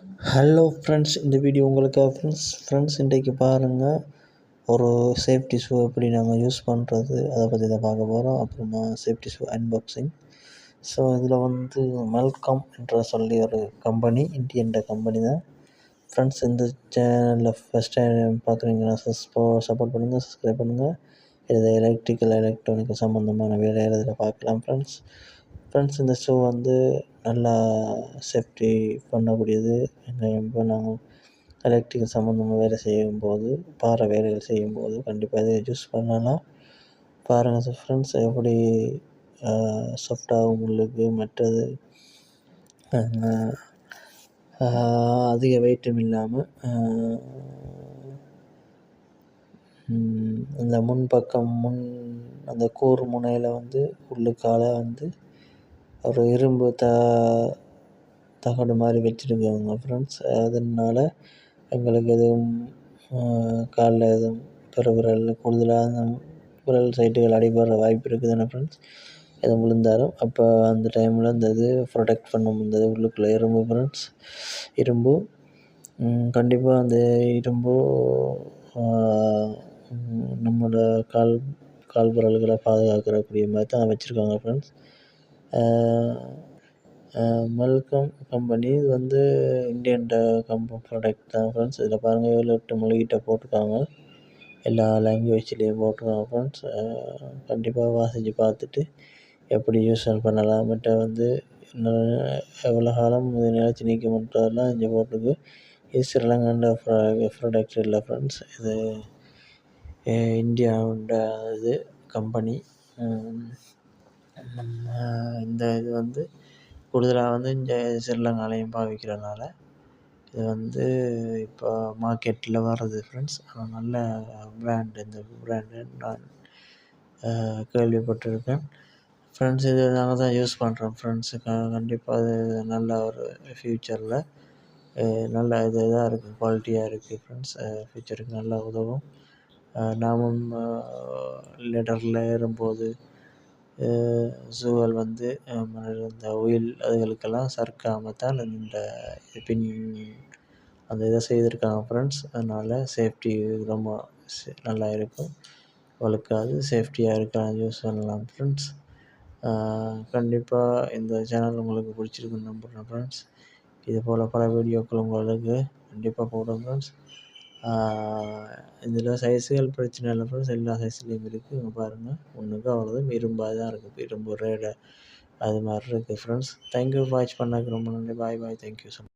Hello friends இந்த video உங்களுக்காக friends friends இன்றைக்கு பாருங்கள் ஒரு சேஃப்டி ஷூ எப்படி நாங்கள் யூஸ் பண்ணுறது அதை பற்றி தான் பார்க்க போகிறோம் அப்புறமா சேஃப்டி ஷூ அன்பாக்சிங் ஸோ இதில் வந்து மெல்கம் என்ற சொல்லி ஒரு கம்பெனி இந்தியன் கம்பெனி தான். ஃப்ரெண்ட்ஸ் இந்த சேனலில் ஃபஸ்ட் டைம் பார்க்குறீங்கன்னா சஸ்போ சப்போர்ட் பண்ணுங்கள் சப்ஸ்கிரைப் பண்ணுங்கள் இது எலக்ட்ரிக்கல் எலக்ட்ரானிக்கல் சம்மந்தமான வேலை இதில் பார்க்கலாம் ஃப்ரெண்ட்ஸ் ஃப்ரெண்ட்ஸ் இந்த ஷூ வந்து நல்லா சேஃப்டி பண்ணக்கூடியது. இப்போ நாங்கள் எலக்ட்ரிக்கல் சம்மந்தமாக வேலை செய்யும்போது பாறை வேலைகள் செய்யும்போது கண்டிப்பாக இதை யூஸ் பண்ணலாம். பாருங்கள் சார் ஃப்ரெண்ட்ஸ் எப்படி சாஃப்டாகவும் உள்ளுக்கு மற்றது அதிக வெயிட்டும் இல்லாமல் இந்த முன்பக்கம் முன் அந்த கூர் முனையில் வந்து உள்ளுக்கால வந்து ஒரு இரும்பு த தகடு மாதிரி வச்சுருக்காங்க ஃப்ரெண்ட்ஸ் அதனால் எங்களுக்கு எதுவும் காலில் எதுவும் பெருவிரல் கூடுதலாக விரல் சைட்டுகள் அடிபடுற வாய்ப்பு இருக்குது தானே ஃப்ரெண்ட்ஸ் எதுவும் விழுந்தாலும் அப்போ அந்த டைமில் அந்த இது ப்ரொடெக்ட் பண்ண இந்த உள்ளுக்குள்ளே இரும்பு ஃப்ரெண்ட்ஸ் இரும்பு கண்டிப்பாக அந்த இரும்பு நம்மளோட கால் கால் விரல்களை பாதுகாக்கிறக்கூடிய மாதிரி தான் வச்சுருக்காங்க ஃப்ரெண்ட்ஸ் மெல்கம் கம்பெனி இது வந்து இந்தியன் கம்ப ப்ராடக்ட் தான் ஃப்ரெண்ட்ஸ் இதில் பாருங்கள் ஏழு எட்டு மொழிகிட்ட போட்டிருக்காங்க. எல்லா லாங்குவேஜ்லேயும் போட்டிருக்காங்க ஃப்ரெண்ட்ஸ் கண்டிப்பாக வாசித்து பார்த்துட்டு எப்படி யூஸ் பண்ணலாம் மற்ற வந்து எவ்வளோ காலம் இது நிலச்சி நிற்கும்ன்றதெல்லாம் இங்கே போட்டிருக்கு. இது ஸ்ரீலங்காண்ட ப்ராடக்ட் இல்லை ஃப்ரெண்ட்ஸ் இது இந்தியாவோட இது கம்பெனி இந்த இது வந்து கூடுதலாக வந்து இந்த செல்லங்காலையும் பாவிக்கிறதுனால இது வந்து இப்போ மார்க்கெட்டில் வர்றது ஃப்ரெண்ட்ஸ் ஆனால் நல்ல ப்ராண்டு இந்த ப்ராண்டு நான் கேள்விப்பட்டிருக்கேன். ஃப்ரெண்ட்ஸ் இது நாங்கள் தான் யூஸ் பண்ணுறோம் ஃப்ரெண்ட்ஸுக்காக கண்டிப்பாக அது நல்ல ஒரு ஃப்யூச்சரில் நல்ல இது இதாக இருக்குது குவாலிட்டியாக இருக்குது ஃப்ரெண்ட்ஸ் ஃப்யூச்சருக்கு நல்லா உதவும். நாமும் லெட்டரில் ஏறும்போது சூழல் வந்து இந்த உயில் அதுகளுக்கெல்லாம் சறுக்காமல் தான் இந்த பின் அந்த இதை செய்திருக்காங்க ஃப்ரெண்ட்ஸ் அதனால் சேஃப்டி ரொம்ப நல்லா இருக்கும். வழுக்காது சேஃப்டியாக இருக்கலாம் யூஸ் பண்ணலாம் ஃப்ரெண்ட்ஸ் கண்டிப்பாக இந்த சேனல் உங்களுக்கு பிடிச்சிருக்குன்னு நம்புகிறேன் ஃப்ரெண்ட்ஸ் இது போல் பல வீடியோக்கள் உங்களுக்கு கண்டிப்பாக போடுறேன் ஃப்ரெண்ட்ஸ் இதில் சைஸுகள் பிரச்சனை இல்லை ஃப்ரெண்ட்ஸ் எல்லா சைஸ்லேயும் இருக்குது இங்கே பாருங்கள் ஒன்றுக்கு அவ்வளோதான் இரும்பாக தான் இருக்குது இரும்பு ரேடு அது மாதிரி இருக்குது ஃப்ரெண்ட்ஸ் தேங்க்யூ வாட்ச் பண்ணதுக்கு ரொம்ப நன்றி. Bye bye thank you so much